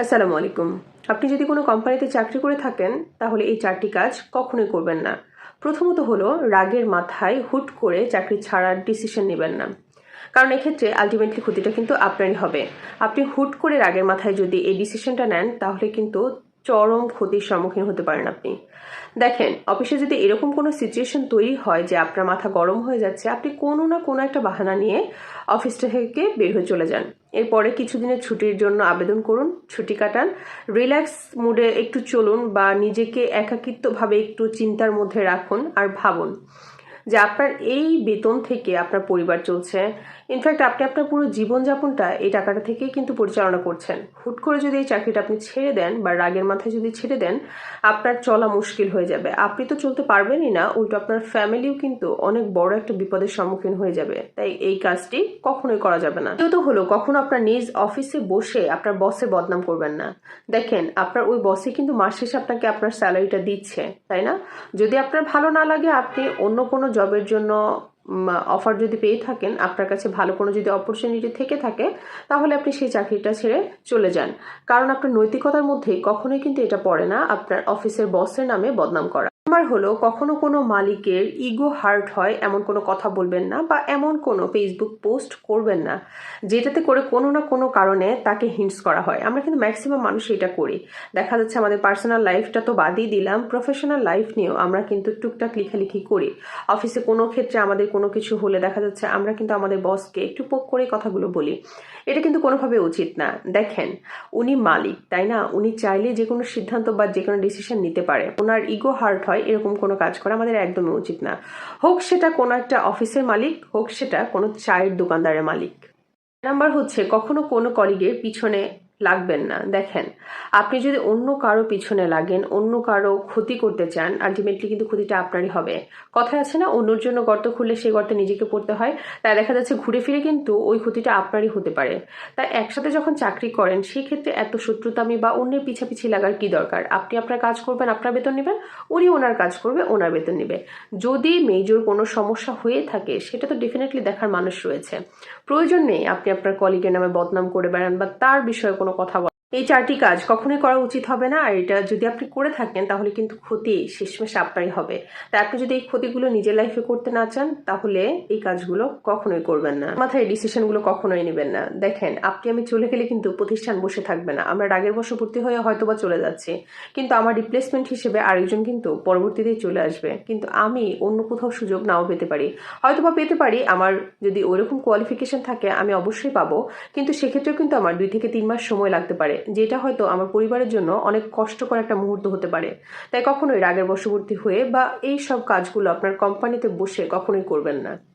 আসসালামু আলাইকুম। আপনি যদি কোনো কোম্পানিতে চাকরি করে থাকেন, তাহলে এই চারটি কাজ কখনোই করবেন না। প্রথমত হলো, রাগের মাথায় হুট করে চাকরি ছাড়ার ডিসিশন নেবেন না। কারণ এক্ষেত্রে আলটিমেটলি ক্ষতিটা কিন্তু আপনারই হবে। আপনি হুট করে রাগের মাথায় যদি এই ডিসিশনটা নেন, তাহলে কিন্তু চরম ক্ষতির সম্মুখীন হতে পারেন আপনি। দেখেন, অফিসে যদি এরকম কোনো সিচুয়েশন তৈরি হয় যে আপনার মাথা গরম হয়ে যাচ্ছে, আপনি কোনো না কোনো একটা বাহানা নিয়ে অফিসটা থেকে বের হয়ে চলে যান। এরপরে কিছুদিনের ছুটির জন্য আবেদন করুন, ছুটি কাটান। রিল্যাক্স মুডে একটু চলুন বা নিজেকে একাকিত্বভাবে একটু চিন্তার মধ্যে রাখুন আর ভাবুন। যে আপনার এই বেতন থেকে আপনার পরিবার চলছে। ইনফ্যাক্ট আপনি আপনার পুরো জীবনযাপনটা এই টাকাটা থেকেই কিন্তু পরিচালনা করছেন। হুট করে যদি এই চাকরিটা আপনি ছেড়ে দেন বা রাগের মাথায় যদি ছেড়ে দেন, আপনার চলা মুশকিল হয়ে যাবে। আপনি তো চলতে পারবেনই না, উল্টো আপনার ফ্যামিলিও কিন্তু অনেক বড় একটা বিপদের সম্মুখীন হয়ে যাবে। তাই এই কাজটি কখনোই করা যাবে না। তো হলো কখনো আপনার নিজ অফিসে বসে আপনার বসে বদনাম করবেন না। দেখেন, আপনার ওই বসে কিন্তু মাস শেষে আপনাকে আপনার স্যালারিটা দিচ্ছে, তাই না? যদি আপনার ভালো না লাগে, আপনি অন্য কোনো জবের জন্য অফার যদি পেয়ে থাকেন, আপনার কাছে ভালো কোনো যদি অপরচুনিটি থেকে থাকে, তাহলে আপনি সেই চাকরিটা ছেড়ে চলে যান। কারণ আপনার নৈতিকতার মধ্যে কখনোই কিন্তু এটা পড়ে না। আপনার অফিসের বসের নামে বদনাম করা। নাম্বার হলো কখনো কোনো মালিকের ইগো হার্ট হয় এমন কোনো কথা বলবেন না বা এমন কোনো ফেসবুক পোস্ট করবেন না, যেটাতে করে কোনো না কোনো কারণে তাকে হিন্টস করা হয়। আমরা কিন্তু ম্যাক্সিমাম মানুষ এটা করি। দেখা যাচ্ছে আমাদের পার্সোনাল লাইফটা তো বাদই দিলাম প্রফেশনাল লাইফ নিয়েও আমরা কিন্তু টুকটাক লিখালিখি করি। অফিসে কোনো ক্ষেত্রে আমাদের কোনো কিছু হলে দেখা যাচ্ছে আমরা কিন্তু আমাদের বসকে একটু পোক করে কথাগুলো বলি। এটা কিন্তু কোনোভাবে উচিত না। দেখেন, উনি মালিক, তাই না? উনি চাইলে যে কোনো সিদ্ধান্ত বা যে কোনো ডিসিশন নিতে পারে। ওনার ইগো হার্ট হয় এরকম কোনো কাজ করা আমাদের একদমই উচিত না। হোক সেটা কোনো একটা অফিসের মালিক, হোক সেটা কোনো চায়ের দোকানদারের মালিক। নাম্বার হচ্ছে, কখনো কোনো কলিগের পিছনে লাগবেন না। দেখেন, আপনি যদি অন্য কারও পিছনে লাগেন, অন্য কারও ক্ষতি করতে চান আলটিমেটলি কিন্তু ক্ষতিটা আপনারই হবে। কথা আছে না, অন্যর জন্য গর্ত খুললে সেই গর্তে নিজেকে পড়তে হয়, তাই দেখা যাচ্ছে ঘুরে ফিরে কিন্তু ওই ক্ষতিটা আপনারই হতে পারে। তাই একসাথে যখন চাকরি করেন সেই ক্ষেত্রে এত শত্রুতামি বা অন্যের পিছাপিছি লাগার কি দরকার? আপনি আপনার কাজ করবেন, আপনার বেতন নেবেন, উনি ওনার কাজ করবে, ওনার বেতন নেবে। যদি মেজর কোনো সমস্যা হয়ে থাকে, সেটা তো ডেফিনেটলি দেখার মানুষ রয়েছে। প্রয়োজন নেই আপনি আপনার কলিগের নামে বদনাম করে বেড়ান বা তার বিষয়ে কোনো কথা বলেন এই চারটি কাজ কখনোই করা উচিত হবে না, আর এটা যদি আপনি করে থাকেন, তাহলে কিন্তু ক্ষতি শেষমেশ আপনারই হবে। তাই আপনি যদি এই ক্ষতিগুলো নিজের লাইফে করতে না চান, তাহলে এই কাজগুলো কখনোই করবেন না। মাথায় ডিসিশনগুলো কখনোই নেবেন না। দেখেন, আপনি আমি চলে গেলে কিন্তু প্রতিষ্ঠান বসে থাকবে না। আমরা রাগের বশবর্তী হয়ে হয়তো বা চলে যাচ্ছি। কিন্তু আমার রিপ্লেসমেন্ট হিসেবে আরেকজন কিন্তু পরবর্তীতেই চলে আসবে। কিন্তু আমি অন্য কোথাও সুযোগ নাও পেতে পারি। হয়তো বা পেতে পারি, আমার যদি ওইরকম কোয়ালিফিকেশন থাকে, আমি অবশ্যই পাবো। কিন্তু সেক্ষেত্রেও কিন্তু আমার দুই থেকে তিন মাস সময় লাগতে পারে। যেটা হয়তো আমার পরিবারের জন্য অনেক কষ্টকর একটা মুহূর্ত হতে পারে। তাই কখনোই রাগের বশবর্তী হয়ে বা এই সব কাজগুলো আপনার কোম্পানিতে বসে কখনোই করবেন না।